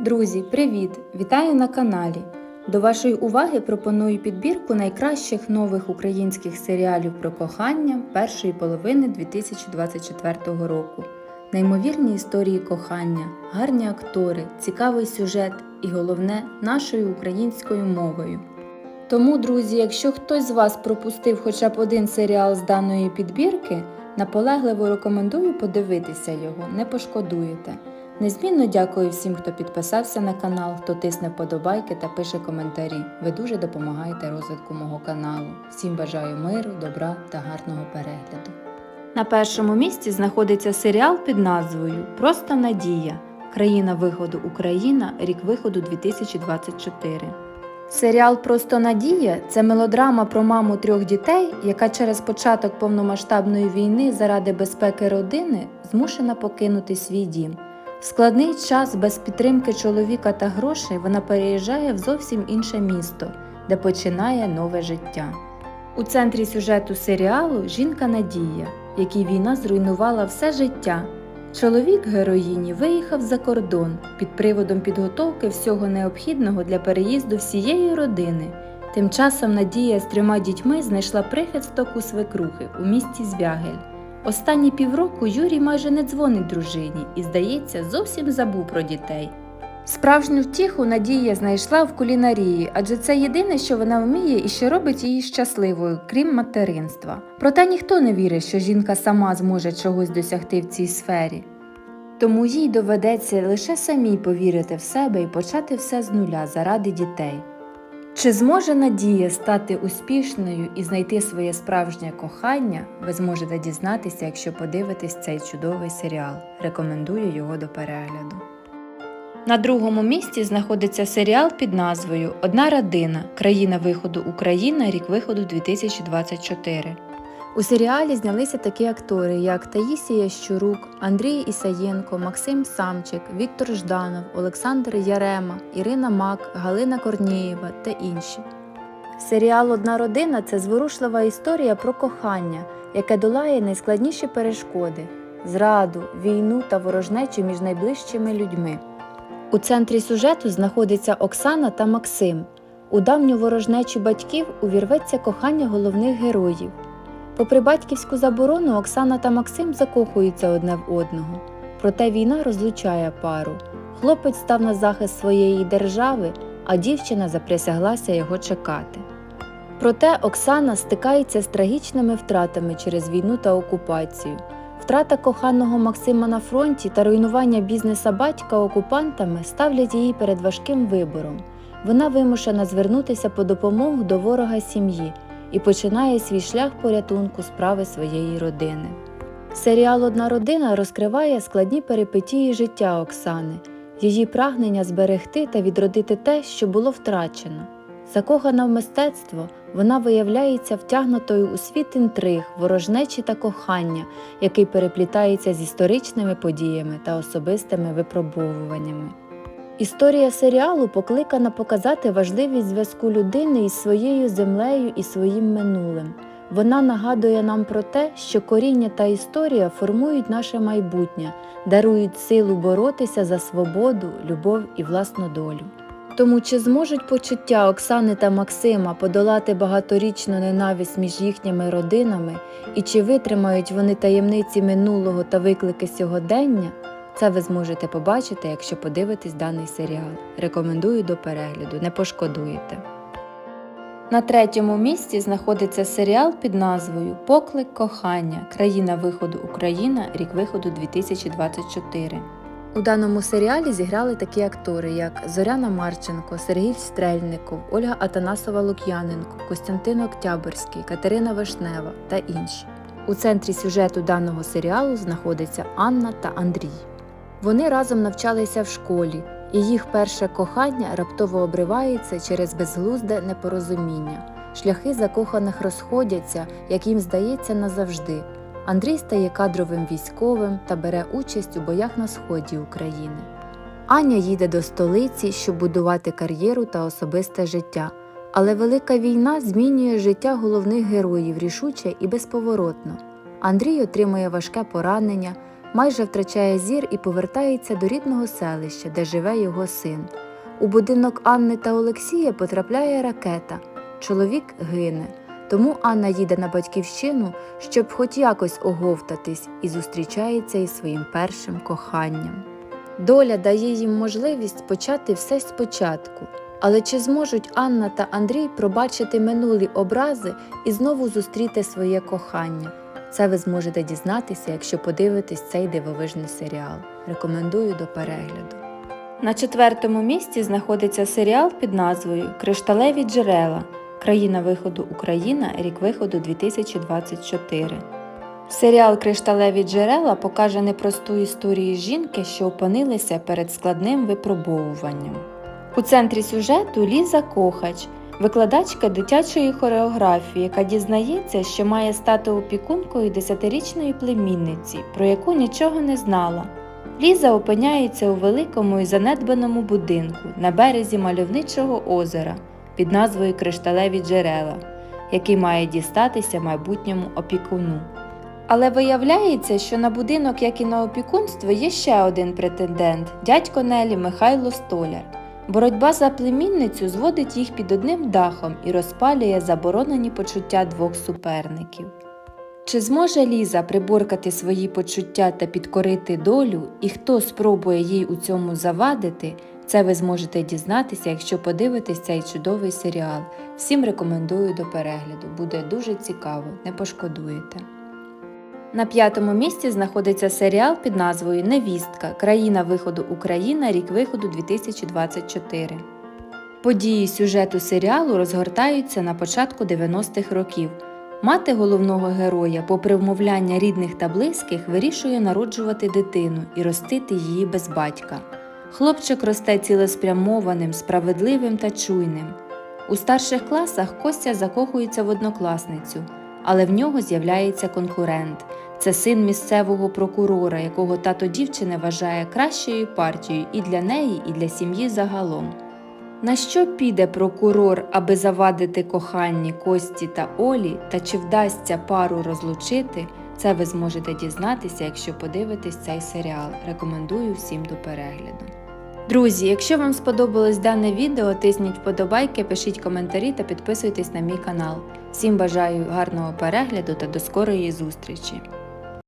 Друзі, привіт! Вітаю на каналі. До вашої уваги пропоную підбірку найкращих нових українських серіалів про кохання першої половини 2024 року. Неймовірні історії кохання, гарні актори, цікавий сюжет і головне нашою українською мовою. Тому, друзі, якщо хтось з вас пропустив хоча б один серіал з даної підбірки, наполегливо рекомендую подивитися його, не пошкодуєте. Незмінно дякую всім, хто підписався на канал, хто тисне вподобайки та пише коментарі. Ви дуже допомагаєте розвитку мого каналу. Всім бажаю миру, добра та гарного перегляду. На першому місці знаходиться серіал під назвою Просто Надія. Країна виходу Україна, рік виходу 2024. Серіал Просто Надія це мелодрама про маму трьох дітей, яка через початок повномасштабної війни заради безпеки родини змушена покинути свій дім. В складний час без підтримки чоловіка та грошей вона переїжджає в зовсім інше місто, де починає нове життя. У центрі сюжету серіалу жінка Надія, якій війна зруйнувала все життя. Чоловік героїні виїхав за кордон під приводом підготовки всього необхідного для переїзду всієї родини. Тим часом Надія з трьома дітьми знайшла прихисток у свекрухи у місті Звягель. Останні півроку Юрій майже не дзвонить дружині і, здається, зовсім забув про дітей. Справжню втіху Надія знайшла в кулінарії, адже це єдине, що вона вміє і що робить її щасливою, крім материнства. Проте ніхто не вірить, що жінка сама зможе чогось досягти в цій сфері. Тому їй доведеться лише самій повірити в себе і почати все з нуля заради дітей. Чи зможе Надія стати успішною і знайти своє справжнє кохання, ви зможете дізнатися, якщо подивитесь цей чудовий серіал. Рекомендую його до перегляду. На другому місці знаходиться серіал під назвою Одна родина. Країна виходу Україна, рік виходу 2024. У серіалі знялися такі актори, як Таїсія Щурук, Андрій Ісаєнко, Максим Самчик, Віктор Жданов, Олександр Ярема, Ірина Мак, Галина Корнієва та інші. Серіал Одна родина це зворушлива історія про кохання, яке долає найскладніші перешкоди зраду, війну та ворожнечу між найближчими людьми. У центрі сюжету знаходиться Оксана та Максим. У давню ворожнечу батьків увірветься кохання головних героїв. Попри батьківську заборону, Оксана та Максим закохуються одне в одного. Проте війна розлучає пару. Хлопець став на захист своєї держави, а дівчина заприсяглася його чекати. Проте Оксана стикається з трагічними втратами через війну та окупацію. Втрата коханого Максима на фронті та руйнування бізнеса батька окупантами ставлять її перед важким вибором. Вона вимушена звернутися по допомогу до ворога сім'ї і починає свій шлях порятунку справи своєї родини. Серіал Одна родина розкриває складні перипетії життя Оксани, її прагнення зберегти та відродити те, що було втрачено. Закохана в мистецтво, вона виявляється втягнутою у світ інтриг, ворожнечі та кохання, який переплітається з історичними подіями та особистими випробовуваннями. Історія серіалу покликана показати важливість зв'язку людини із своєю землею і своїм минулим. Вона нагадує нам про те, що коріння та історія формують наше майбутнє, дарують силу боротися за свободу, любов і власну долю. Тому чи зможуть почуття Оксани та Максима подолати багаторічну ненависть між їхніми родинами, і чи витримають вони таємниці минулого та виклики сьогодення? Це ви зможете побачити, якщо подивитесь даний серіал. Рекомендую до перегляду, не пошкодуєте. На третьому місці знаходиться серіал під назвою Поклик кохання. Країна виходу Україна, рік виходу 2024. У даному серіалі зіграли такі актори, як Зоряна Марченко, Сергій Стрельников, Ольга Атанасова Лук'яненко, Костянтин Октябрьський, Катерина Вишнева та інші. У центрі сюжету даного серіалу знаходиться Анна та Андрій. Вони разом навчалися в школі, і їх перше кохання раптово обривається через безглузде непорозуміння. Шляхи закоханих розходяться, як їм здається, назавжди. Андрій стає кадровим військовим та бере участь у боях на сході України. Аня їде до столиці, щоб будувати кар'єру та особисте життя. Але велика війна змінює життя головних героїв рішуче і безповоротно. Андрій отримує важке поранення, майже втрачає зір і повертається до рідного селища, де живе його син. У будинок Анни та Олексія потрапляє ракета. Чоловік гине. Тому Анна їде на батьківщину, щоб хоч якось оговтатись, і зустрічається із своїм першим коханням. Доля дає їм можливість почати все спочатку. Але чи зможуть Анна та Андрій пробачити минулі образи і знову зустріти своє кохання? Це ви зможете дізнатися, якщо подивитесь цей дивовижний серіал. Рекомендую до перегляду. На четвертому місці знаходиться серіал під назвою Кришталеві джерела. Країна виходу Україна, рік виходу 2024. Серіал Кришталеві джерела покаже непросту історію жінки, що опинилася перед складним випробовуванням. У центрі сюжету Ліза Кохач, викладачка дитячої хореографії, яка дізнається, що має стати опікункою десятирічної племінниці, про яку нічого не знала. Ліза опиняється у великому і занедбаному будинку на березі мальовничого озера під назвою Кришталеві джерела, який має дістатися майбутньому опікуну. Але виявляється, що на будинок, як і на опікунство, є ще один претендент дядько Нелі Михайло Столяр. Боротьба за племінницю зводить їх під одним дахом і розпалює заборонені почуття двох суперників. Чи зможе Ліза приборкати свої почуття та підкорити долю, і хто спробує їй у цьому завадити, це ви зможете дізнатися, якщо подивитесь цей чудовий серіал. Всім рекомендую до перегляду, буде дуже цікаво, не пошкодуєте. На п'ятому місці знаходиться серіал під назвою Невістка. Країна виходу Україна, рік виходу 2024. Події сюжету серіалу розгортаються на початку 90-х років. Мати головного героя, попри вмовляння рідних та близьких, вирішує народжувати дитину і ростити її без батька. Хлопчик росте цілеспрямованим, справедливим та чуйним. У старших класах Костя закохується в однокласницю, але в нього з'являється конкурент. Це син місцевого прокурора, якого тато дівчини вважає кращою партією і для неї, і для сім'ї загалом. На що піде прокурор, аби завадити коханні Кості та Олі, та чи вдасться пару розлучити, це ви зможете дізнатися, якщо подивитесь цей серіал. Рекомендую всім до перегляду. Друзі, якщо вам сподобалось дане відео, тисніть вподобайки, пишіть коментарі та підписуйтесь на мій канал. Всім бажаю гарного перегляду та до скорої зустрічі!